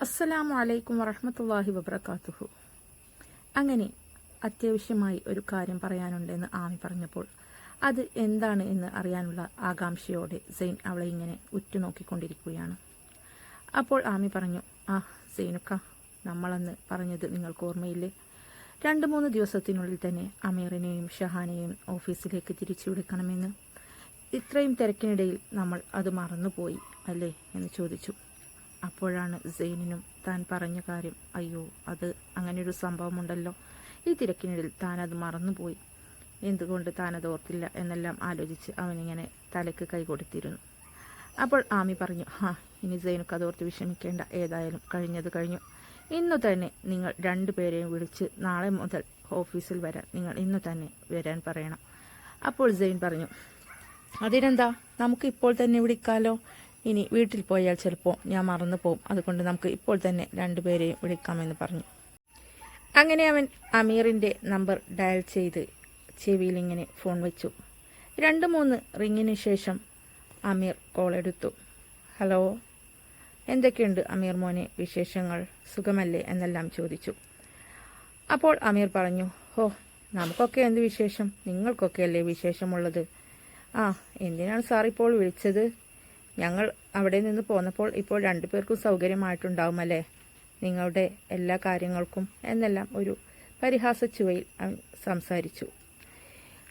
അസ്സലാമു അലൈക്കും വറഹമത്തല്ലാഹി വബർക്കാത്തുഹു അങ്ങനെ അത്യാവശ്യമായി ഒരു കാര്യം പറയാനുണ്ടെന്ന് ആമി പറഞ്ഞപ്പോൾ അത് എന്താണ് എന്ന് അറിയാനുള്ള ആകാംക്ഷയോടെ സെയിൻ അവളെ ഇങ്ങനെ ഉറ്റുനോക്കിക്കൊണ്ടിരിക്കുകയാണ്. അപ്പോൾ ആമി പറഞ്ഞു ആ സെയിനുക്ക നമ്മളന്ന് പറഞ്ഞത് നിങ്ങൾക്ക് ഓർമ്മയില്ലേ? രണ്ട് മൂന്ന് ദിവസത്തിനുള്ളിൽ തന്നെ അമീറിനെയും ഷഹാനെയും ഓഫീസിലേക്ക് തിരിച്ചു വിളിക്കണമെന്ന്. ഇത്രയും തിരക്കിനിടയിൽ നമ്മൾ അത് മറന്നുപോയി അല്ലേ? എന്ന് ചോദിച്ചു. അപ്പോഴാണ് സെയിനിനും താൻ പറഞ്ഞ കാര്യം. അയ്യോ അത് അങ്ങനെയൊരു സംഭവമുണ്ടല്ലോ. ഈ തിരക്കിനിടയിൽ താൻ അത് മറന്നുപോയി. എന്തുകൊണ്ട് താൻ അത് ഓർത്തില്ല എന്നെല്ലാം ആലോചിച്ച് അവനിങ്ങനെ തലയ്ക്ക് കൈ കൊടുത്തിരുന്നു. അപ്പോൾ ആമി പറഞ്ഞു ഹാ ഇനി സൈനുക്ക് അതോർത്ത് വിഷമിക്കേണ്ട. ഏതായാലും കഴിഞ്ഞത് കഴിഞ്ഞു. ഇന്നു തന്നെ നിങ്ങൾ രണ്ടുപേരെയും വിളിച്ച് നാളെ മുതൽ ഓഫീസിൽ വരാൻ നിങ്ങൾ ഇന്നു തന്നെ വരാൻ പറയണം. അപ്പോൾ സെയിൻ പറഞ്ഞു അതിനെന്താ? നമുക്ക് ഇപ്പോൾ തന്നെ വിളിക്കാലോ? ഇനി വീട്ടിൽ പോയാൽ ചിലപ്പോൾ ഞാൻ മറന്നു പോകും അതുകൊണ്ട് നമുക്ക് ഇപ്പോൾ തന്നെ രണ്ടുപേരെയും വിളിക്കാമെന്ന് പറഞ്ഞു. അങ്ങനെ അവൻ അമീറിന്റെ നമ്പർ ഡയൽ ചെയ്ത് ചെവിയിൽ ഇങ്ങനെ ഫോൺ വെച്ചു. രണ്ട് മൂന്ന് റിങ്ങിന് ശേഷം അമീർ കോൾ എടുത്തു. ഹലോ എന്തൊക്കെയുണ്ട് അമീർ മോനെ വിശേഷങ്ങൾ? സുഖമല്ലേ? എന്നെല്ലാം ചോദിച്ചു. അപ്പോൾ അമീർ പറഞ്ഞു ഹോ നമുക്കൊക്കെ എന്ത് വിശേഷം? നിങ്ങൾക്കൊക്കെയല്ലേ വിശേഷമുള്ളത്? ആ എന്തിനാണ് സാർ ഇപ്പോൾ വിളിച്ചത്? ഞങ്ങൾ അവിടെ നിന്ന് പോന്നപ്പോൾ ഇപ്പോൾ രണ്ടുപേർക്കും സൗകര്യമായിട്ടുണ്ടാവുമല്ലേ? നിങ്ങളുടെ എല്ലാ കാര്യങ്ങൾക്കും എന്നെല്ലാം ഒരു പരിഹാസ ചുവയിൽ സംസാരിച്ചു.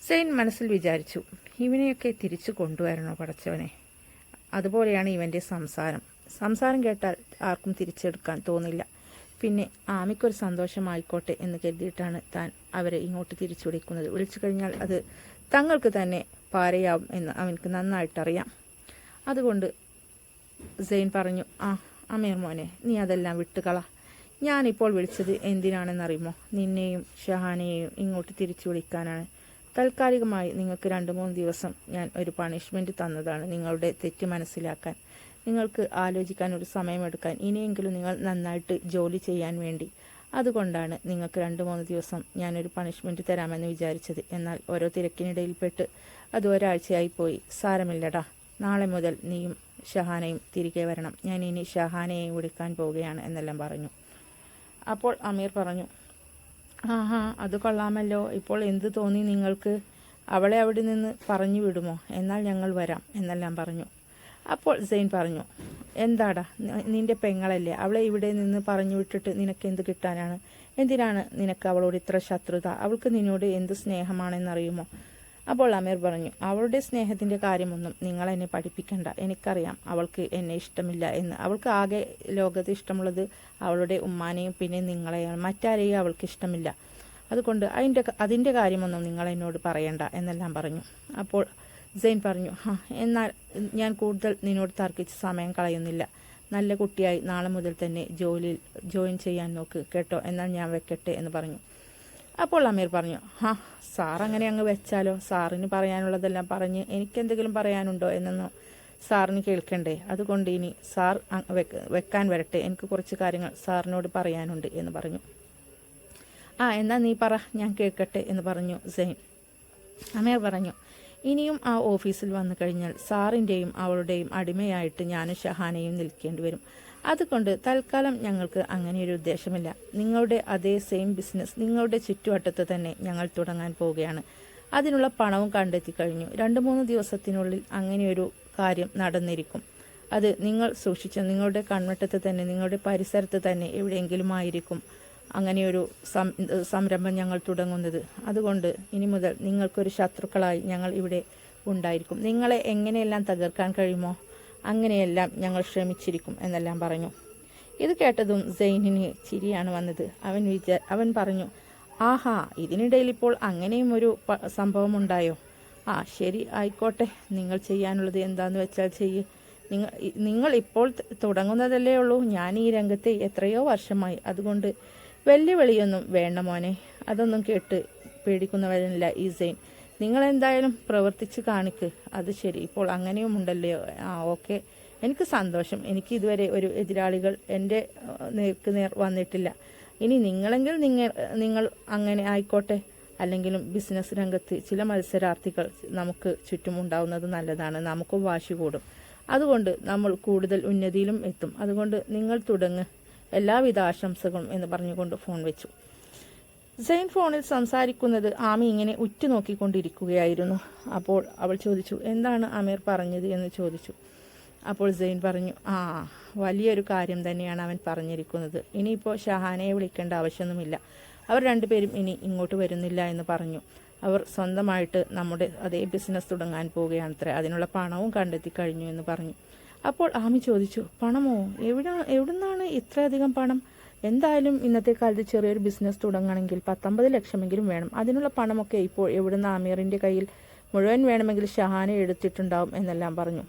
സെയിൻ മനസ്സിൽ വിചാരിച്ചു ഇവനെയൊക്കെ തിരിച്ചു കൊണ്ടുവരണോ പടച്ചവനെ? അതുപോലെയാണ് ഇവന്റെ സംസാരം. സംസാരം കേട്ടാൽ ആർക്കും തിരിച്ചെടുക്കാൻ തോന്നില്ല. പിന്നെ ആമിക്കൊരു സന്തോഷമായിക്കോട്ടെ എന്ന് കരുതിയിട്ടാണ് താൻ അവരെ ഇങ്ങോട്ട് തിരിച്ചു വിളിക്കുന്നത് വിളിച്ചു കഴിഞ്ഞാൽ അത് തങ്ങൾക്ക് തന്നെ പാരയാവും എന്ന് അവനക്ക് നന്നായിട്ടറിയാം. അതുകൊണ്ട് സെയിൻ പറഞ്ഞു ആ അമീർ മോനെ നീ അതെല്ലാം വിട്ടുകള. ഞാനിപ്പോൾ വിളിച്ചത് എന്തിനാണെന്നറിയുമോ? നിന്നെയും ഷഹാനെയും ഇങ്ങോട്ട് തിരിച്ചു വിളിക്കാനാണ്. താൽക്കാലികമായി നിങ്ങൾക്ക് രണ്ട് മൂന്ന് ദിവസം ഞാൻ ഒരു പണിഷ്മെന്റ് തന്നതാണ് നിങ്ങളുടെ തെറ്റ് മനസ്സിലാക്കാൻ. നിങ്ങൾക്ക് ആലോചിക്കാൻ ഒരു സമയമെടുക്കാൻ ഇനിയെങ്കിലും നിങ്ങൾ നന്നായിട്ട് ജോലി ചെയ്യാൻ വേണ്ടി. അതുകൊണ്ടാണ് നിങ്ങൾക്ക് രണ്ട് മൂന്ന് ദിവസം ഞാനൊരു പണിഷ്മെന്റ് തരാമെന്ന് വിചാരിച്ചത്. എന്നാൽ ഓരോ തിരക്കിനിടയിൽപ്പെട്ട് അത് ഒരാഴ്ചയായി പോയി. സാരമില്ലടാ. നാളെ മുതൽ നീയും ഷഹാനയും തിരികെ വരണം. ഞാൻ ഇനി ഷഹാനയെ വിളിക്കാൻ പോവുകയാണ് എന്നെല്ലാം പറഞ്ഞു. അപ്പോൾ അമീർ പറഞ്ഞു ആഹാ അത് കൊള്ളാമല്ലോ. ഇപ്പോൾ എന്ത് തോന്നി നിങ്ങൾക്ക്? അവളെ അവിടെ നിന്ന് പറഞ്ഞു വിടുമോ? എന്നാൽ ഞങ്ങൾ വരാം എന്നെല്ലാം പറഞ്ഞു. അപ്പോൾ സെയിൻ പറഞ്ഞു എന്താടാ നിന്റെ പെങ്ങളല്ലേ? അവളെ ഇവിടെ നിന്ന് പറഞ്ഞു വിട്ടിട്ട് നിനക്ക് എന്ത് കിട്ടാനാണ്? എന്തിനാണ് നിനക്ക് അവളോട് ഇത്ര ശത്രുത? അവൾക്ക് നിന്നോട് എന്ത് സ്നേഹമാണെന്നറിയുമോ? അപ്പോൾ അമീർ പറഞ്ഞു അവളുടെ സ്നേഹത്തിന്റെ കാര്യമൊന്നും നിങ്ങൾ എന്നെ പഠിപ്പിക്കണ്ട. എനിക്കറിയാം അവൾക്ക് എന്നെ ഇഷ്ടമില്ല എന്ന്. അവൾക്ക് ആകെ ലോകത്ത് ഇഷ്ടമുള്ളത് അവളുടെ ഉമ്മാനെയും പിന്നെ നിങ്ങളെയാണ്. മറ്റാരെയും അവൾക്ക് ഇഷ്ടമില്ല. അതുകൊണ്ട് അതിന്റെ അതിന്റെ കാര്യമൊന്നും നിങ്ങൾ എന്നോട് പറയണ്ട എന്നെല്ലാം പറഞ്ഞു. അപ്പോൾ സെയിൻ പറഞ്ഞു എന്നാൽ ഞാൻ കൂടുതൽ നിന്നോട് തർക്കിച്ച് സമയം കളയുന്നില്ല. നല്ല കുട്ടിയായി നാളെ മുതൽ തന്നെ ജോലിയിൽ ജോയിൻ ചെയ്യാൻ നോക്ക് കേട്ടോ? എന്നാൽ ഞാൻ വെക്കട്ടെ എന്ന് പറഞ്ഞു. അപ്പോൾ അമീർ പറഞ്ഞു ഹാ സാർ അങ്ങനെ അങ്ങ് വെച്ചാലോ? സാറിന് പറയാനുള്ളതെല്ലാം പറഞ്ഞ് എനിക്കെന്തെങ്കിലും പറയാനുണ്ടോ എന്നൊന്നും സാറിന് കേൾക്കണ്ടേ? അതുകൊണ്ട് ഇനി സാർ വെക്കാൻ വരട്ടെ. എനിക്ക് കുറച്ച് കാര്യങ്ങൾ സാറിനോട് പറയാനുണ്ട് എന്ന് പറഞ്ഞു. ആ എന്നാ നീ പറ ഞാൻ കേൾക്കട്ടെ എന്ന് പറഞ്ഞു സെയിൻ അമീർ പറഞ്ഞു ഇനിയും ആ ഓഫീസിൽ വന്നു കഴിഞ്ഞാൽ സാറിന്റെയും അവളുടെയും അടിമയായിട്ട് ഞാനും ഷഹാനയും നിൽക്കേണ്ടി വരും. അതുകൊണ്ട് തൽക്കാലം ഞങ്ങൾക്ക് അങ്ങനെയൊരു ഉദ്ദേശമില്ല. നിങ്ങളുടെ അതേ സെയിം ബിസിനസ് നിങ്ങളുടെ ചുറ്റുവട്ടത്ത് തന്നെ ഞങ്ങൾ തുടങ്ങാൻ പോവുകയാണ്. അതിനുള്ള പണവും കണ്ടെത്തി കഴിഞ്ഞു. രണ്ട് മൂന്ന് ദിവസത്തിനുള്ളിൽ അങ്ങനെയൊരു കാര്യം നടന്നിരിക്കും. അത് നിങ്ങൾ സൂക്ഷിച്ച നിങ്ങളുടെ കൺവട്ടത്ത് തന്നെ നിങ്ങളുടെ പരിസരത്ത് തന്നെ എവിടെയെങ്കിലും ആയിരിക്കും അങ്ങനെയൊരു സംരംഭം ഞങ്ങൾ തുടങ്ങുന്നത്. അതുകൊണ്ട് ഇനി മുതൽ നിങ്ങൾക്കൊരു ശത്രുക്കളായി ഞങ്ങൾ ഇവിടെ ഉണ്ടായിരിക്കും. നിങ്ങളെ എങ്ങനെയെല്ലാം തകർക്കാൻ കഴിയുമോ അങ്ങനെയെല്ലാം ഞങ്ങൾ ശ്രമിച്ചിരിക്കും എന്നെല്ലാം പറഞ്ഞു. ഇത് കേട്ടതും സെയിനിന് ചിരിയാണ് വന്നത്. അവൻ വിചാ അവൻ പറഞ്ഞു ആഹാ ഇതിനിടയിൽ ഇപ്പോൾ അങ്ങനെയും ഒരു സംഭവമുണ്ടായോ ആ ശരി ആയിക്കോട്ടെ. നിങ്ങൾ ചെയ്യാനുള്ളത് എന്താണെന്ന് വെച്ചാൽ ചെയ്യ്. നിങ്ങൾ നിങ്ങൾ ഇപ്പോൾ തുടങ്ങുന്നതല്ലേ ഉള്ളൂ. ഞാൻ ഈ രംഗത്തെ എത്രയോ വർഷമായി. അതുകൊണ്ട് വെല്ലുവിളിയൊന്നും വേണ്ട മോനെ. അതൊന്നും കേട്ട് പേടിക്കുന്നവരല്ല ഈ സെയിൻ നിങ്ങൾ എന്തായാലും പ്രവർത്തിച്ച് കാണിക്ക്. അത് ശരി. ഇപ്പോൾ അങ്ങനെയും ഉണ്ടല്ലോ? ആ ഓക്കെ. എനിക്ക് സന്തോഷം. എനിക്ക് ഇതുവരെ ഒരു എതിരാളികൾ എന്റെ നേർക്ക് നേർ വന്നിട്ടില്ല. ഇനി നിങ്ങളെങ്കിൽ നിങ്ങൾ നിങ്ങൾ അങ്ങനെ ആയിക്കോട്ടെ. അല്ലെങ്കിലും ബിസിനസ് രംഗത്ത് ചില മത്സരാർത്ഥികൾ നമുക്ക് ചുറ്റും ചുറ്റുമുണ്ടാവുന്നത് നല്ലതാണ്. നമുക്കും വാശി കൂടും. അതുകൊണ്ട് നമ്മൾ കൂടുതൽ ഉന്നതിയിലും എത്തും. അതുകൊണ്ട് നിങ്ങൾ തുടങ്ങ്. എല്ലാവിധ ആശംസകളും എന്ന് പറഞ്ഞുകൊണ്ട് ഫോൺ വെച്ചു. സെയിൻ ഫോണിൽ സംസാരിക്കുന്നത് ആമി ഇങ്ങനെ ഉറ്റുനോക്കിക്കൊണ്ടിരിക്കുകയായിരുന്നു. അപ്പോൾ അവൾ ചോദിച്ചു എന്താണ് അമീർ പറഞ്ഞത്? എന്ന് ചോദിച്ചു. അപ്പോൾ സെയിൻ പറഞ്ഞു ആ വലിയൊരു കാര്യം തന്നെയാണ് അവൻ പറഞ്ഞിരിക്കുന്നത്. ഇനിയിപ്പോൾ ഷഹാനയെ വിളിക്കേണ്ട ആവശ്യമൊന്നുമില്ല. അവർ രണ്ടുപേരും ഇനി ഇങ്ങോട്ട് വരുന്നില്ല എന്ന് പറഞ്ഞു. അവർ സ്വന്തമായിട്ട് നമ്മുടെ അതേ ബിസിനസ് തുടങ്ങാൻ പോവുകയാണത്രേ. അതിനുള്ള പണവും കണ്ടെത്തി കഴിഞ്ഞു എന്ന് പറഞ്ഞു. അപ്പോൾ ആമി ചോദിച്ചു പണമോ? എവിടെ എവിടുന്നാണ് ഇത്രയധികം പണം? എന്തായാലും ഇന്നത്തെ കാലത്ത് ചെറിയൊരു ബിസിനസ് തുടങ്ങണമെങ്കിൽ പത്തൊമ്പത് ലക്ഷമെങ്കിലും വേണം. അതിനുള്ള പണമൊക്കെ ഇപ്പോൾ എവിടുന്ന് ആമീറിന്റെ കയ്യിൽ മുഴുവൻ വേണമെങ്കിൽ ഷഹാനെ എടുത്തിട്ടുണ്ടാവും എന്നെല്ലാം പറഞ്ഞു.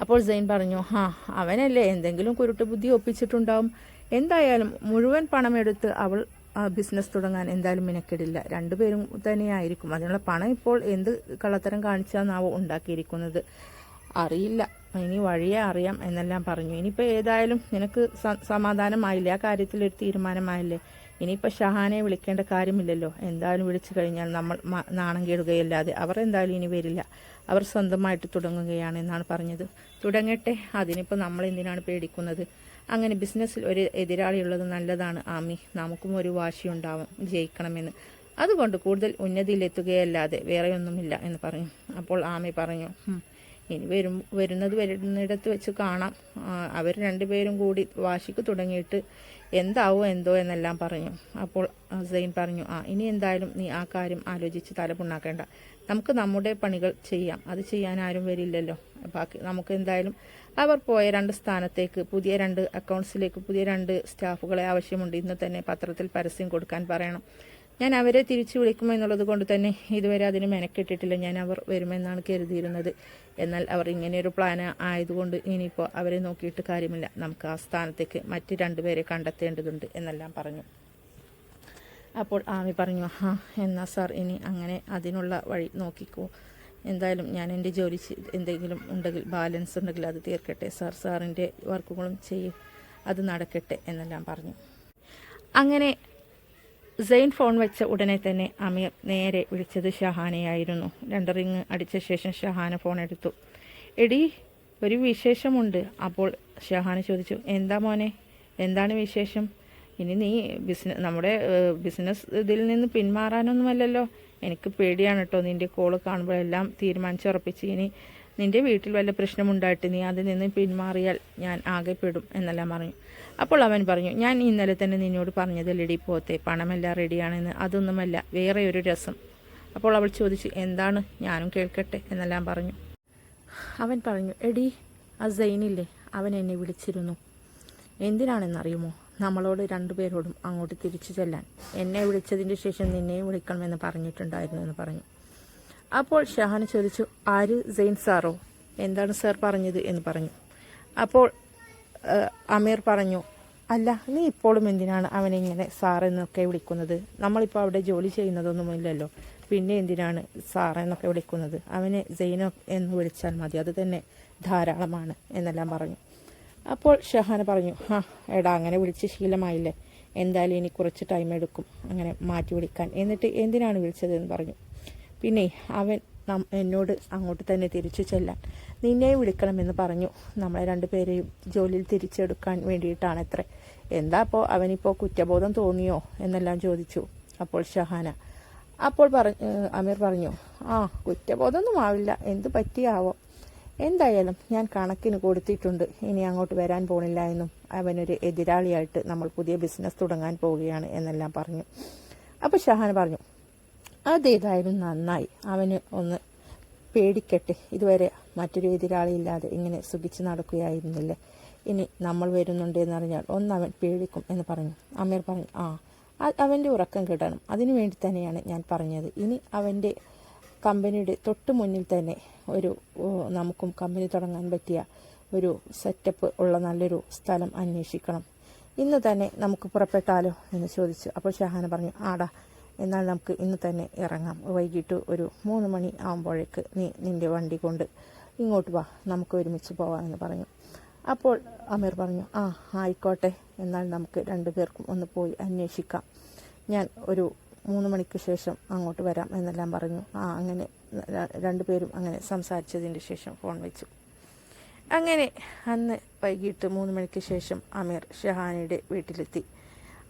അപ്പോൾ സെയിൻ പറഞ്ഞു ഹാ അവനല്ലേ എന്തെങ്കിലും കുരുട്ട് ബുദ്ധി ഒപ്പിച്ചിട്ടുണ്ടാവും. എന്തായാലും മുഴുവൻ പണം പണമെടുത്ത് അവൾ ബിസിനസ് തുടങ്ങാൻ എന്തായാലും മിനക്കെടില്ല. രണ്ടുപേരും തന്നെയായിരിക്കും. അതിനുള്ള പണം ഇപ്പോൾ എന്ത് കള്ളത്തരം കാണിച്ചാന്നാവോ ഉണ്ടാക്കിയിരിക്കുന്നത്? അറിയില്ല. ഇനി വഴിയെ അറിയാം എന്നെല്ലാം പറഞ്ഞു. ഇനിയിപ്പോൾ ഏതായാലും നിനക്ക് സമാധാനമായില്ല? ആ കാര്യത്തിൽ ഒരു തീരുമാനമായില്ലേ? ഇനിയിപ്പോൾ ഷഹാനെ വിളിക്കേണ്ട കാര്യമില്ലല്ലോ. എന്തായാലും വിളിച്ചു കഴിഞ്ഞാൽ നമ്മൾ നാണം കേടുകയല്ലാതെ അവർ എന്തായാലും ഇനി വരില്ല. അവർ സ്വന്തമായിട്ട് തുടങ്ങുകയാണ് എന്നാണ് പറഞ്ഞത്. തുടങ്ങട്ടെ. അതിനിപ്പോൾ നമ്മൾ എന്തിനാണ് പേടിക്കുന്നത്? അങ്ങനെ ബിസിനസ്സിൽ ഒരു എതിരാളിയുള്ളത് നല്ലതാണ് ആമി. നമുക്കും ഒരു വാശിയുണ്ടാവും ജയിക്കണമെന്ന്. അതുകൊണ്ട് കൂടുതൽ ഉന്നതിയിലെത്തുകയല്ലാതെ വേറെയൊന്നുമില്ല എന്ന് പറഞ്ഞു. അപ്പോൾ ആമി പറഞ്ഞു "ഹും, ഇനി വരും വരുന്നത് വരുന്നിടത്ത് വെച്ച് കാണാം. അവർ രണ്ടുപേരും കൂടി വാശിക്ക് തുടങ്ങിയിട്ട് എന്താവോ എന്തോ എന്നെല്ലാം പറഞ്ഞു. അപ്പോൾ സൈൻ പറഞ്ഞു ആ ഇനി എന്തായാലും നീ ആ കാര്യം ആലോചിച്ച് തലപുണ്ണാക്കേണ്ട നമുക്ക് നമ്മുടെ പണികൾ ചെയ്യാം. അത് ചെയ്യാൻ ആരും വരില്ലല്ലോ. ബാക്കി നമുക്ക് എന്തായാലും അവർ പോയ രണ്ട് സ്ഥാനത്തേക്ക് പുതിയ രണ്ട് അക്കൗണ്ട്സിലേക്ക് പുതിയ രണ്ട് സ്റ്റാഫുകളെ ആവശ്യമുണ്ട്. ഇന്ന് തന്നെ പത്രത്തിൽ പരസ്യം കൊടുക്കാൻ പറയണം. ഞാൻ അവരെ തിരിച്ചു വിളിക്കുമെന്നുള്ളത് കൊണ്ട് തന്നെ ഇതുവരെ അതിന് മെനക്കെട്ടിട്ടില്ല. ഞാൻ അവർ വരുമെന്നാണ് കരുതിയിരുന്നത്. എന്നാൽ അവർ ഇങ്ങനെയൊരു പ്ലാൻ ആയതുകൊണ്ട് ഇനിയിപ്പോൾ അവരെ നോക്കിയിട്ട് കാര്യമില്ല. നമുക്ക് ആ സ്ഥാനത്തേക്ക് മറ്റ് രണ്ടുപേരെ കണ്ടെത്തേണ്ടതുണ്ട് എന്നെല്ലാം പറഞ്ഞു. അപ്പോൾ ആമി പറഞ്ഞു ആ എന്നാ സാർ ഇനി അങ്ങനെ അതിനുള്ള വഴി നോക്കിക്കോ. എന്തായാലും ഞാൻ എന്റെ ജോലി എന്തെങ്കിലും ഉണ്ടെങ്കിൽ ബാലൻസ് ഉണ്ടെങ്കിൽ അത് തീർക്കട്ടെ. സാർ സാറിന്റെ വർക്കുകളും ചെയ്യും. അത് നടക്കട്ടെ എന്നെല്ലാം പറഞ്ഞു. അങ്ങനെ സെയിൻ ഫോൺ വെച്ച ഉടനെ തന്നെ അമീർ നേരെ വിളിച്ചത് ഷഹാനയായിരുന്നു. രണ്ട് റിങ് അടിച്ച ശേഷം ഷഹാന ഫോൺ എടുത്തു. എടി ഒരു വിശേഷമുണ്ട്. അപ്പോൾ ഷഹാന ചോദിച്ചു എന്താ മോനെ? എന്താണ് വിശേഷം? ഇനി നീ ബിസിനസ് നമ്മുടെ ബിസിനസ് ഇതിൽ നിന്ന് പിന്മാറാനൊന്നുമല്ലല്ലോ. എനിക്ക് പേടിയാണ് കേട്ടോ നിന്റെ കോൾ കാണുമ്പോഴെല്ലാം തീരുമാനിച്ചുറപ്പിച്ച്. ഇനി നിന്റെ വീട്ടിൽ വല്ല പ്രശ്നമുണ്ടായിട്ട് നീ അതിൽ നിന്ന് പിന്മാറിയാൽ ഞാൻ ആകെപ്പെടും പെടും എന്നെല്ലാം പറഞ്ഞു. അപ്പോൾ അവൻ പറഞ്ഞു ഞാൻ ഇന്നലെ തന്നെ നിന്നോട് പറഞ്ഞതല്ലെടി പോത്തെ പണമെല്ലാം റെഡിയാണെന്ന് അതൊന്നുമല്ല വേറെ ഒരു രസം. അപ്പോൾ അവൾ ചോദിച്ചു എന്താണ്? ഞാനും കേൾക്കട്ടെ എന്നെല്ലാം പറഞ്ഞു. അവൻ പറഞ്ഞു എടി ആ സൈനില്ലേ അവൻ എന്നെ വിളിച്ചിരുന്നു. എന്തിനാണെന്നറിയുമോ? നമ്മളോട് രണ്ടുപേരോടും അങ്ങോട്ട് തിരിച്ചു ചെല്ലാൻ. എന്നെ വിളിച്ചതിന് ശേഷം നിന്നെയും വിളിക്കണമെന്ന് പറഞ്ഞിട്ടുണ്ടായിരുന്നു എന്ന് പറഞ്ഞു. അപ്പോൾ ഷഹാൻ ചോദിച്ചു ആര്? സെയിൻ സാറോ? എന്താണ് സാർ പറഞ്ഞത്? എന്ന് പറഞ്ഞു. അപ്പോൾ അമീർ പറഞ്ഞു അല്ല നീ ഇപ്പോഴും എന്തിനാണ് അവനെ ഇങ്ങനെ സാർ എന്നൊക്കെ വിളിക്കുന്നത്? നമ്മളിപ്പോൾ അവിടെ ജോലി ചെയ്യുന്നതൊന്നുമില്ലല്ലോ. പിന്നെ എന്തിനാണ് സാർ എന്നൊക്കെ വിളിക്കുന്നത്? അവനെ സെയിനോ എന്ന് വിളിച്ചാൽ മതി. അത് തന്നെ ധാരാളമാണ് എന്നെല്ലാം പറഞ്ഞു. അപ്പോൾ ഷഹാന പറഞ്ഞു ആ എടാ അങ്ങനെ വിളിച്ച് ശീലമായില്ലേ. എന്തായാലും ഇനി കുറച്ച് ടൈം എടുക്കും അങ്ങനെ മാറ്റി വിളിക്കാൻ. എന്നിട്ട് എന്തിനാണ് വിളിച്ചതെന്ന് പറഞ്ഞു. പിന്നെ അവൻ എന്നോട് അങ്ങോട്ട് തന്നെ തിരിച്ചു ചെല്ലാൻ. നിന്നെ വിളിക്കണമെന്ന് പറഞ്ഞു. നമ്മളെ രണ്ടുപേരെയും ജോലിയിൽ തിരിച്ചെടുക്കാൻ വേണ്ടിയിട്ടാണ് എത്ര എന്താ അപ്പോൾ അവനിപ്പോൾ കുറ്റബോധം തോന്നിയോ എന്നെല്ലാം ചോദിച്ചു. അപ്പോൾ ഷഹാന. അപ്പോൾ പറഞ്ഞു അമീർ പറഞ്ഞു ആ കുറ്റബോധമൊന്നും ആവില്ല. എന്ത് പറ്റിയാവോ? എന്തായാലും ഞാൻ കണക്കിന് കൊടുത്തിട്ടുണ്ട്. ഇനി അങ്ങോട്ട് വരാൻ പോണില്ല എന്നും അവനൊരു എതിരാളിയായിട്ട് നമ്മൾ പുതിയ ബിസിനസ് തുടങ്ങാൻ പോവുകയാണ് എന്നെല്ലാം പറഞ്ഞു. അപ്പോൾ ഷഹാന പറഞ്ഞു അതേതായാലും നന്നായി. അവന് ഒന്ന് പേടിക്കട്ടെ. ഇതുവരെ മറ്റൊരു എതിരാളിയില്ലാതെ ഇങ്ങനെ സുഖിച്ച് നടക്കുകയായിരുന്നില്ലേ? ഇനി നമ്മൾ വരുന്നുണ്ട് ഒന്ന് അവൻ പേടിക്കും എന്ന് പറഞ്ഞു. അമീർ പറഞ്ഞു ആ അവന്റെ ഉറക്കം കിട്ടണം അതിനു വേണ്ടി തന്നെയാണ് ഞാൻ പറഞ്ഞത്. ഇനി അവന്റെ കമ്പനിയുടെ തൊട്ട് മുന്നിൽ തന്നെ ഒരു നമുക്കും കമ്പനി തുടങ്ങാൻ പറ്റിയ ഒരു സെറ്റപ്പ് ഉള്ള നല്ലൊരു സ്ഥലം അന്വേഷിക്കണം. ഇന്ന് തന്നെ നമുക്ക് പുറപ്പെട്ടാലോ? എന്ന് ചോദിച്ചു. അപ്പോൾ ഷഹാന പറഞ്ഞു ആടാ എന്നാൽ നമുക്ക് ഇന്ന് തന്നെ ഇറങ്ങാം. വൈകിട്ട് ഒരു മൂന്ന് മണി ആകുമ്പോഴേക്ക് നീ നിന്റെ വണ്ടി കൊണ്ട് ഇങ്ങോട്ട് വാ. നമുക്ക് ഒരുമിച്ച് പോവാമെന്ന് പറഞ്ഞു. അപ്പോൾ അമീർ പറഞ്ഞു ആ ആയിക്കോട്ടെ. എന്നാൽ നമുക്ക് രണ്ടുപേർക്കും ഒന്ന് പോയി അന്വേഷിക്കാം. ഞാൻ ഒരു മൂന്ന് മണിക്ക് ശേഷം അങ്ങോട്ട് വരാം എന്നെല്ലാം പറഞ്ഞു. ആ അങ്ങനെ രണ്ടുപേരും അങ്ങനെ സംസാരിച്ചതിന്റെ ശേഷം ഫോൺ വെച്ചു. അങ്ങനെ അന്ന് വൈകിട്ട് മൂന്ന് മണിക്ക് ശേഷം അമീർ ഷഹാനിയുടെ വീട്ടിലെത്തി.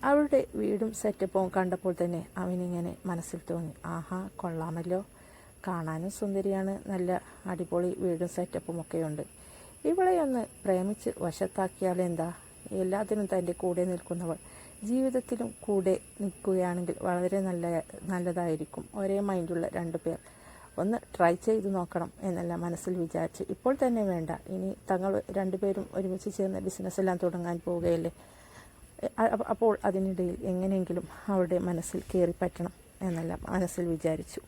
അവളുടെ വീടും സെറ്റപ്പും കണ്ടപ്പോൾ തന്നെ അവനിങ്ങനെ മനസ്സിൽ തോന്നി. ആഹാ കൊള്ളാമല്ലോ. കാണാനും സുന്ദരിയാണ്. നല്ല അടിപൊളി വീടും സെറ്റപ്പും ഒക്കെയുണ്ട്. ഇവളെ ഒന്ന് പ്രേമിച്ച് വശത്താക്കിയാൽ എന്താ? എല്ലാത്തിനും തന്റെ കൂടെ നിൽക്കുന്നവൾ ജീവിതത്തിലും കൂടെ നിൽക്കുകയാണെങ്കിൽ വളരെ നല്ല നല്ലതായിരിക്കും. ഒരേ മൈൻഡുള്ള രണ്ട് പേർ. ഒന്ന് ട്രൈ ചെയ്ത് നോക്കണം എന്നല്ല മനസ്സിൽ വിചാരിച്ച്. ഇപ്പോൾ തന്നെ വേണ്ട. ഇനി തങ്ങൾ രണ്ടുപേരും ഒരുമിച്ച് ചേർന്ന് ബിസിനസ് എല്ലാം തുടങ്ങാൻ പോവുകയല്ലേ? അപ്പോൾ അതിനിടയിൽ എങ്ങനെയെങ്കിലും അവളുടെ മനസ്സിൽ കയറി പറ്റണം എന്നെല്ലാം മനസ്സിൽ വിചാരിച്ചു.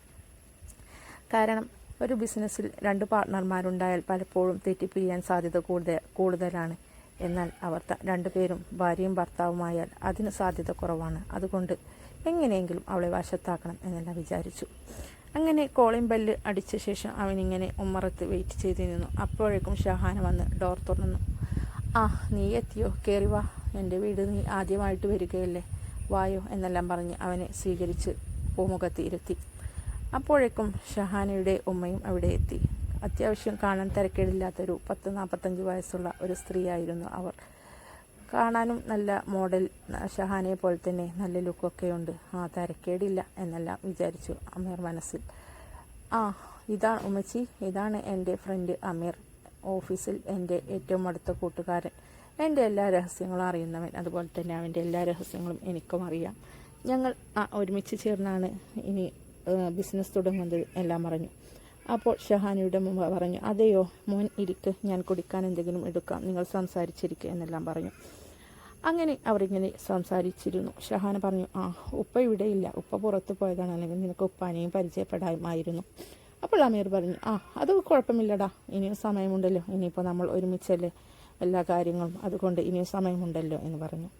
കാരണം ഒരു ബിസിനസ്സിൽ രണ്ട് പാർട്ട്ണർമാരുണ്ടായാൽ പലപ്പോഴും തെറ്റിപ്പിരിയാൻ സാധ്യത കൂടുതൽ കൂടുതലാണ്. എന്നാൽ അവർ രണ്ടുപേരും ഭാര്യയും ഭർത്താവുമായാൽ അതിന് സാധ്യത കുറവാണ്. അതുകൊണ്ട് എങ്ങനെയെങ്കിലും അവളെ വശത്താക്കണം എന്നെല്ലാം വിചാരിച്ചു. അങ്ങനെ കോളിംഗ് ബെല്ല് അടിച്ച ശേഷം അവനിങ്ങനെ ഉമ്മറത്ത് വെയിറ്റ് ചെയ്ത് നിന്നു അപ്പോഴേക്കും ഷഹാന വന്ന് ഡോർ തുറന്നു. ആ നീ എത്തിയോ? കയറി വാ. എന്റെ വീട് നീ ആദ്യമായിട്ട് വരികയല്ലേ? വായോ എന്നെല്ലാം പറഞ്ഞ് അവനെ സ്വീകരിച്ച് പൂമുഖത്ത് ഇരുത്തി അപ്പോഴേക്കും ഷഹാനയുടെ ഉമ്മയും അവിടെ എത്തി. അത്യാവശ്യം കാണാൻ തിരക്കേടില്ലാത്തൊരു പത്ത് നാൽപ്പത്തഞ്ച് വയസ്സുള്ള ഒരു സ്ത്രീയായിരുന്നു അവർ. കാണാനും നല്ല മോഡൽ ഷഹാനയെ പോലെ തന്നെ നല്ല ലുക്കൊക്കെ ഉണ്ട് ആ തിരക്കേടില്ല എന്നെല്ലാം വിചാരിച്ചു അമീർ മനസ്സിൽ. ആ ഇതാണ് ഉമ്മച്ചി. ഇതാണ് എന്റെ ഫ്രണ്ട് അമീർ. ഓഫീസിൽ എന്റെ ഏറ്റവും അടുത്ത കൂട്ടുകാരൻ. എന്റെ എല്ലാ രഹസ്യങ്ങളും അറിയുന്നവൻ അതുപോലെ തന്നെ അവന്റെ എല്ലാ രഹസ്യങ്ങളും എനിക്കും അറിയാം. ഞങ്ങൾ ഒരുമിച്ച് ചേർന്നാണ് ഇനി ബിസിനസ് തുടങ്ങുന്നത് എല്ലാം പറഞ്ഞു. അപ്പോൾ ഷഹാനിയുടെ മുമ്പ് പറഞ്ഞു അതെയോ മോൻ ഇരിക്ക് ഞാൻ കുടിക്കാൻ എന്തെങ്കിലും എടുക്കാം നിങ്ങൾ സംസാരിച്ചിരിക്കുക എന്നെല്ലാം പറഞ്ഞു. അങ്ങനെ അവരിങ്ങനെ സംസാരിച്ചിരുന്നു. ഷഹാന പറഞ്ഞു ആ ഉപ്പ ഇവിടെ ഇല്ല ഉപ്പ പുറത്ത് പോയതാണ് അല്ലെങ്കിൽ നിനക്ക് ഉപ്പാനെയും പരിചയപ്പെടാമായിരുന്നു. അപ്പോൾ അമീർ പറഞ്ഞു ആ അത് കുഴപ്പമില്ലടാ ഇനിയും സമയമുണ്ടല്ലോ ഇനിയിപ്പോൾ നമ്മൾ ഒരുമിച്ചല്ലേ എല്ലാ കാര്യങ്ങളും അതുകൊണ്ട് ഇനിയും സമയമുണ്ടല്ലോ എന്ന് പറഞ്ഞു.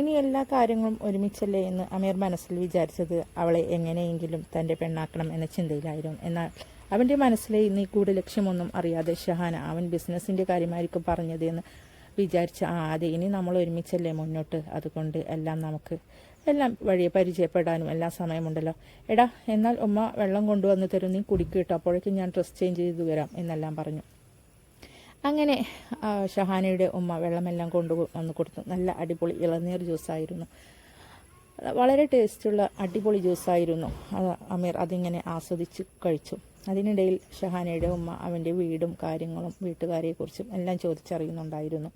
ഇനി എല്ലാ കാര്യങ്ങളും ഒരുമിച്ചല്ലേ എന്ന് അമീർ മനസ്സിൽ വിചാരിച്ചത് അവളെ എങ്ങനെയെങ്കിലും തന്റെ പെണ്ണാക്കണം എന്ന ചിന്തയിലായിരുന്നു. എന്നാൽ അവന്റെ മനസ്സിലെ നീ കൂടെ ലക്ഷ്യമൊന്നും അറിയാതെ ഷഹാന അവൻ ബിസിനസ്സിന്റെ കാര്യമായിരിക്കും പറഞ്ഞത് എന്ന് വിചാരിച്ച ആ അതെ ഇനി നമ്മൾ ഒരുമിച്ചല്ലേ മുന്നോട്ട്. അതുകൊണ്ട് എല്ലാം നമുക്ക് എല്ലാം വഴിയെ പരിചയപ്പെടാനും എല്ലാം സമയമുണ്ടല്ലോ. എടാ എന്നാൽ ഉമ്മ വെള്ളം കൊണ്ടുവന്ന് തരും. നീ കുടിക്കിട്ടോ കേട്ടോ. അപ്പോഴേക്കും ഞാൻ ഡ്രസ് ചേഞ്ച് ചെയ്ത് വരാം എന്നെല്ലാം പറഞ്ഞു. അങ്ങനെ ഷഹാനയുടെ ഉമ്മ വെള്ളമെല്ലാം കൊണ്ടു വന്ന് കൊടുത്തു. നല്ല അടിപൊളി ഇളനീർ ജ്യൂസായിരുന്നു. വളരെ ടേസ്റ്റുള്ള അടിപൊളി ജ്യൂസായിരുന്നു. അമീർ അതിങ്ങനെ ആസ്വദിച്ച് കഴിച്ചു. അതിനിടയിൽ ഷഹാനയുടെ ഉമ്മ അവന്റെ വീടും കാര്യങ്ങളും വീട്ടുകാരെക്കുറിച്ചും എല്ലാം ചോദിച്ചറിയുന്നുണ്ടായിരുന്നു.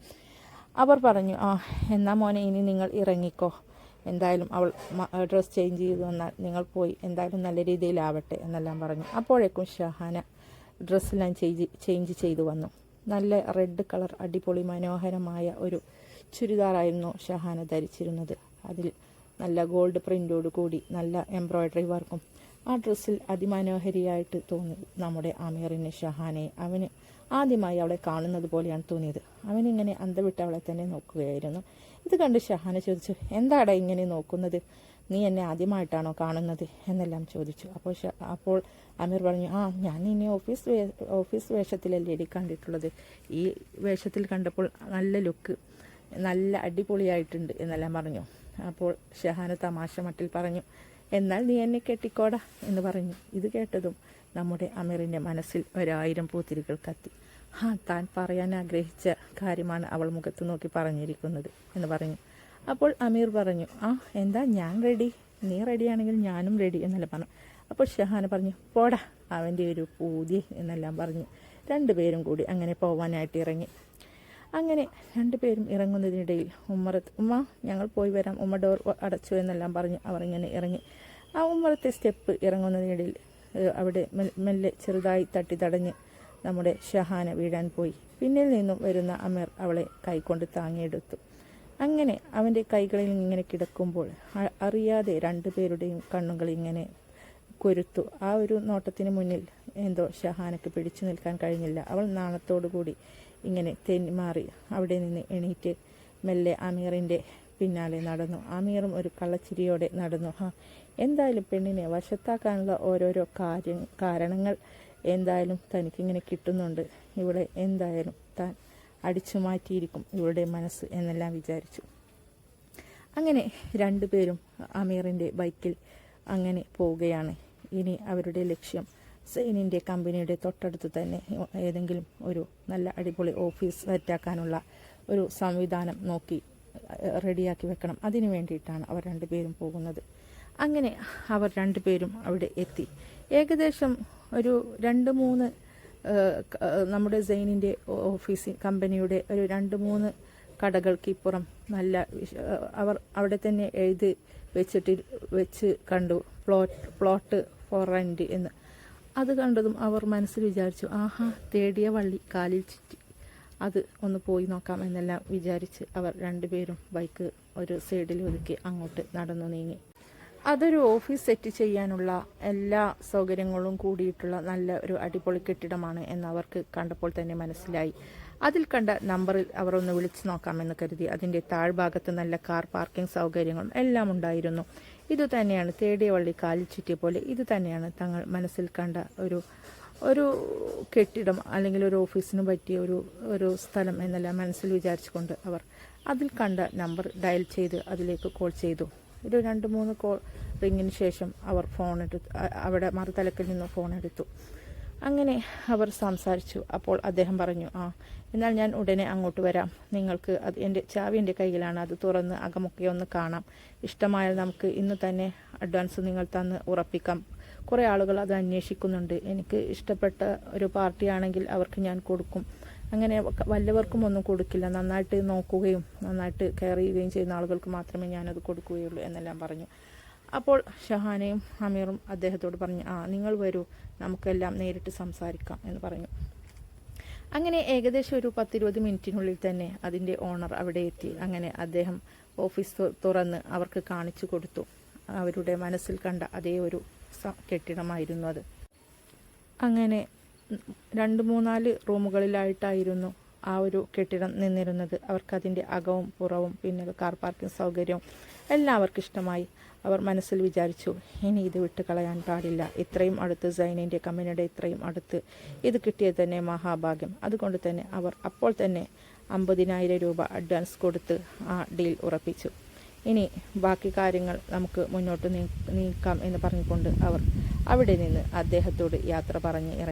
അവർ പറഞ്ഞു ആ എന്നാ മോനെ ഇനി നിങ്ങൾ ഇറങ്ങിക്കോ. എന്തായാലും അവൾ ഡ്രസ്സ് ചേഞ്ച് ചെയ്ത് വന്നാൽ നിങ്ങൾ പോയി. എന്തായാലും നല്ല രീതിയിലാവട്ടെ എന്നെല്ലാം പറഞ്ഞു. അപ്പോഴേക്കും ഷഹാന ഡ്രസ്സെല്ലാം ചേഞ്ച് ചേഞ്ച് ചെയ്തു വന്നു. നല്ല റെഡ് കളർ അടിപൊളി മനോഹരമായ ഒരു ചുരിദാറായിരുന്നു ഷഹാന ധരിച്ചിരുന്നത്. അതിൽ നല്ല ഗോൾഡ് പ്രിന്റോട് കൂടി നല്ല എംബ്രോയ്ഡറി വർക്കും. ആ ഡ്രസ്സിൽ അതിമനോഹരിയായിട്ട് തോന്നി നമ്മുടെ അമീറിന് ഷഹാനെ. അവന് ആദ്യമായി അവളെ കാണുന്നത് പോലെയാണ് തോന്നിയത്. അവനിങ്ങനെ അന്തവിട്ട് അവളെ തന്നെ നോക്കുകയായിരുന്നു. ഇത് കണ്ട് ഷഹാന ചോദിച്ചു എന്താടാ ഇങ്ങനെ നോക്കുന്നത്? നീ എന്നെ ആദ്യമായിട്ടാണോ കാണുന്നത്? എന്നെല്ലാം ചോദിച്ചു. അപ്പോൾ അപ്പോൾ അമീർ പറഞ്ഞു ആ ഞാൻ ഇനി ഓഫീസ് ഓഫീസ് വേഷത്തിലല്ലേ എടി കണ്ടിട്ടുള്ളത് ഈ വേഷത്തിൽ കണ്ടപ്പോൾ നല്ല ലുക്ക് നല്ല അടിപൊളിയായിട്ടുണ്ട് എന്നെല്ലാം പറഞ്ഞു. അപ്പോൾ ഷഹാന തമാശ മട്ടിൽ പറഞ്ഞു എന്നാൽ നീ എന്നെ കെട്ടിക്കോടാ എന്ന് പറഞ്ഞു. ഇത് കേട്ടതും നമ്മുടെ അമീറിന്റെ മനസ്സിൽ ഒരായിരം പൂത്തിരികൾ കത്തി. ആ താൻ പറയാൻ ആഗ്രഹിച്ച കാര്യമാണ് അവൾ മുഖത്ത് നോക്കി പറഞ്ഞിരിക്കുന്നത് എന്ന് പറഞ്ഞു. അപ്പോൾ അമീർ പറഞ്ഞു ആ എന്താ ഞാൻ റെഡി നീ റെഡിയാണെങ്കിൽ ഞാനും റെഡി എന്നെല്ലാം പറഞ്ഞു. അപ്പോൾ ഷഹാന പറഞ്ഞു പോടാ അവന്റെ ഒരു പൂതി എന്നെല്ലാം പറഞ്ഞു. രണ്ടുപേരും കൂടി അങ്ങനെ പോവാനായിട്ട് ഇറങ്ങി. അങ്ങനെ രണ്ടുപേരും ഇറങ്ങുന്നതിനിടയിൽ ഉമ്മറത്ത് ഉമ്മ ഞങ്ങൾ പോയി വരാം ഉമ്മ ഡോർ അടച്ചു എന്നെല്ലാം പറഞ്ഞു അവർ ഇങ്ങനെ ഇറങ്ങി. ആ ഉമ്മറത്തെ സ്റ്റെപ്പ് ഇറങ്ങുന്നതിനിടയിൽ അവിടെ മെല്ലെ ചെറുതായി തട്ടി തടഞ്ഞ് നമ്മുടെ ഷഹാന വീഴാൻ പോയി. പിന്നിൽ നിന്നും വരുന്ന അമീർ അവളെ കൈകൊണ്ട് താങ്ങിയെടുത്തു. അങ്ങനെ അവന്റെ കൈകളിൽ ഇങ്ങനെ കിടക്കുമ്പോൾ അറിയാതെ രണ്ടുപേരുടെയും കണ്ണുകൾ ഇങ്ങനെ കൊരുത്തു. ആ ഒരു നോട്ടത്തിന് മുന്നിൽ എന്തോ ഷഹാനക്ക് പിടിച്ചു നിൽക്കാൻ കഴിഞ്ഞില്ല. അവൾ നാണത്തോടു കൂടി ഇങ്ങനെ തെന്നിമാറി അവിടെ നിന്ന് എണീറ്റ് മെല്ലെ അമീറിന്റെ പിന്നാലെ നടന്നു. അമീറും ഒരു കള്ളച്ചിരിയോടെ നടന്നു. ഹാ എന്തായാലും പെണ്ണിനെ വശത്താക്കാനുള്ള ഓരോരോ കാര്യം കാരണങ്ങൾ എന്തായാലും തനിക്കിങ്ങനെ കിട്ടുന്നുണ്ട്. ഇവിടെ എന്തായാലും താൻ അടിച്ചു മാറ്റിയിരിക്കും ഇവളുടെ മനസ്സ് എന്നെല്ലാം വിചാരിച്ചു. അങ്ങനെ രണ്ടുപേരും അമീറിന്റെ ബൈക്കിൽ അങ്ങനെ പോവുകയാണ്. ഇനി അവരുടെ ലക്ഷ്യം സെയിനിന്റെ കമ്പനിയുടെ തൊട്ടടുത്ത് തന്നെ ഏതെങ്കിലും ഒരു നല്ല അടിപൊളി ഓഫീസ് സെറ്റാക്കാനുള്ള ഒരു സംവിധാനം നോക്കി റെഡിയാക്കി വെക്കണം. അതിനു വേണ്ടിയിട്ടാണ് അവർ രണ്ടുപേരും പോകുന്നത്. അങ്ങനെ അവർ രണ്ടുപേരും അവിടെ എത്തി. ഏകദേശം ഒരു രണ്ട് മൂന്ന് നമ്മുടെ സെയിനിന്റെ ഓഫീസ് കമ്പനിയുടെ ഒരു രണ്ട് മൂന്ന് കടകൾക്ക് ഇപ്പുറം നല്ല അവർ അവിടെ തന്നെ എഴുതി വെച്ചിട്ട് വെച്ച് കണ്ടു. പ്ലോട്ട് പ്ലോട്ട് ഫോർ റെന്റ് എന്ന്. അത് കണ്ടതും അവർ മനസ്സിൽ വിചാരിച്ചു ആഹാ തേടിയ വള്ളി കാലിൽ ചുറ്റി. അത് ഒന്ന് പോയി നോക്കാം എന്നെല്ലാം വിചാരിച്ച് അവർ രണ്ടുപേരും ബൈക്ക് ഒരു സൈഡിൽ ഒതുക്കി അങ്ങോട്ട് നടന്നു നീങ്ങി. അതൊരു ഓഫീസ് സെറ്റ് ചെയ്യാനുള്ള എല്ലാ സൗകര്യങ്ങളും കൂടിയിട്ടുള്ള നല്ല ഒരു അടിപൊളി കെട്ടിടമാണ് എന്ന് അവർക്ക് കണ്ടപ്പോൾ തന്നെ മനസ്സിലായി. അതിൽ കണ്ട നമ്പറിൽ അവർ ഒന്ന് വിളിച്ചു നോക്കാമെന്ന് കരുതി. അതിന്റെ താഴ്ഭാഗത്ത് നല്ല കാർ പാർക്കിംഗ് സൗകര്യങ്ങളും എല്ലാം ഉണ്ടായിരുന്നു. ഇതുതന്നെയാണ് തേടിയ വള്ളി കാലിൽ ചുറ്റിയ പോലെ ഇതുതന്നെയാണ് തങ്ങൾ മനസ്സിൽ കണ്ട ഒരു ഒരു കെട്ടിടം അല്ലെങ്കിൽ ഒരു ഓഫീസിന് പറ്റിയ ഒരു ഒരു സ്ഥലം എന്നെല്ലാം മനസ്സിൽ വിചാരിച്ചുകൊണ്ട് അവർ അതിൽ കണ്ട നമ്പർ ഡയൽ ചെയ്ത് അതിലേക്ക് കോൾ ചെയ്തു. ഒരു രണ്ട് മൂന്ന് കോൾ റിങ്ങിന് ശേഷം അവർ ഫോൺ എടുത്തു അവിടെ മറുതലക്കിൽ നിന്ന് ഫോൺ എടുത്തു. അങ്ങനെ അവർ സംസാരിച്ചു. അപ്പോൾ അദ്ദേഹം പറഞ്ഞു ആ എന്നാൽ ഞാൻ ഉടനെ അങ്ങോട്ട് വരാം. നിങ്ങൾക്ക് അത് എന്റെ ചാവി എന്റെ കയ്യിലാണ്. അത് തുറന്ന് അകമൊക്കെ ഒന്ന് കാണാം. ഇഷ്ടമായാൽ നമുക്ക് ഇന്ന് തന്നെ അഡ്വാൻസ് നിങ്ങൾ തന്ന് ഉറപ്പിക്കാം. കുറേ ആളുകൾ അത് അന്വേഷിക്കുന്നുണ്ട്. എനിക്ക് ഇഷ്ടപ്പെട്ട ഒരു പാർട്ടിയാണെങ്കിൽ അവർക്ക് ഞാൻ കൊടുക്കും. അങ്ങനെ വല്ലവർക്കും ഒന്നും കൊടുക്കില്ല. നന്നായിട്ട് നോക്കുകയും നന്നായിട്ട് കെയർ ചെയ്യുകയും ചെയ്യുന്ന ആളുകൾക്ക് മാത്രമേ ഞാനത് കൊടുക്കുകയുള്ളൂ എന്നെല്ലാം പറഞ്ഞു. അപ്പോൾ ഷഹാനയും അമീറും അദ്ദേഹത്തോട് പറഞ്ഞു ആ നിങ്ങൾ വരൂ. നമുക്കെല്ലാം നേരിട്ട് സംസാരിക്കാം എന്ന് പറഞ്ഞു. അങ്ങനെ ഏകദേശം ഒരു പത്തിരുപത് മിനിറ്റിനുള്ളിൽ തന്നെ അതിന്റെ ഓണർ അവിടെ എത്തി. അങ്ങനെ അദ്ദേഹം ഓഫീസ് തുറന്ന് അവർക്ക് കാണിച്ചു കൊടുത്തു. അവരുടെ മനസ്സിൽ കണ്ട അതേ ഒരു കെട്ടിടമായിരുന്നു അത്. അങ്ങനെ രണ്ട് മൂന്നാൽ റൂമുകളിലായിട്ടായിരുന്നു ആ ഒരു കെട്ടിടം നിന്നിരുന്നത്. അവർക്കതിന്റെ അകവും പുറവും പിന്നെ കാർ പാർക്കിംഗ് സൗകര്യവും എല്ലാം അവർക്ക് ഇഷ്ടമായി അവർ മനസ്സിൽ വിചാരിച്ചു ഇനി ഇത് വിട്ട് കളയാൻ പാടില്ല. ഇത്രയും അടുത്ത് സൈനിന്റെ കമ്പനിയുടെ ഇത്രയും അടുത്ത് ഇത് കിട്ടിയത് തന്നെ മഹാഭാഗ്യം. അതുകൊണ്ട് തന്നെ അവർ അപ്പോൾ തന്നെ അമ്പതിനായിരം രൂപ അഡ്വാൻസ് കൊടുത്ത് ആ ഡീൽ ഉറപ്പിച്ചു. ഇനി ബാക്കി കാര്യങ്ങൾ നമുക്ക് മുന്നോട്ട് നീക്കാം എന്ന് പറഞ്ഞുകൊണ്ട് അവർ അവിടെ നിന്ന് അദ്ദേഹത്തോട് യാത്ര പറഞ്ഞ്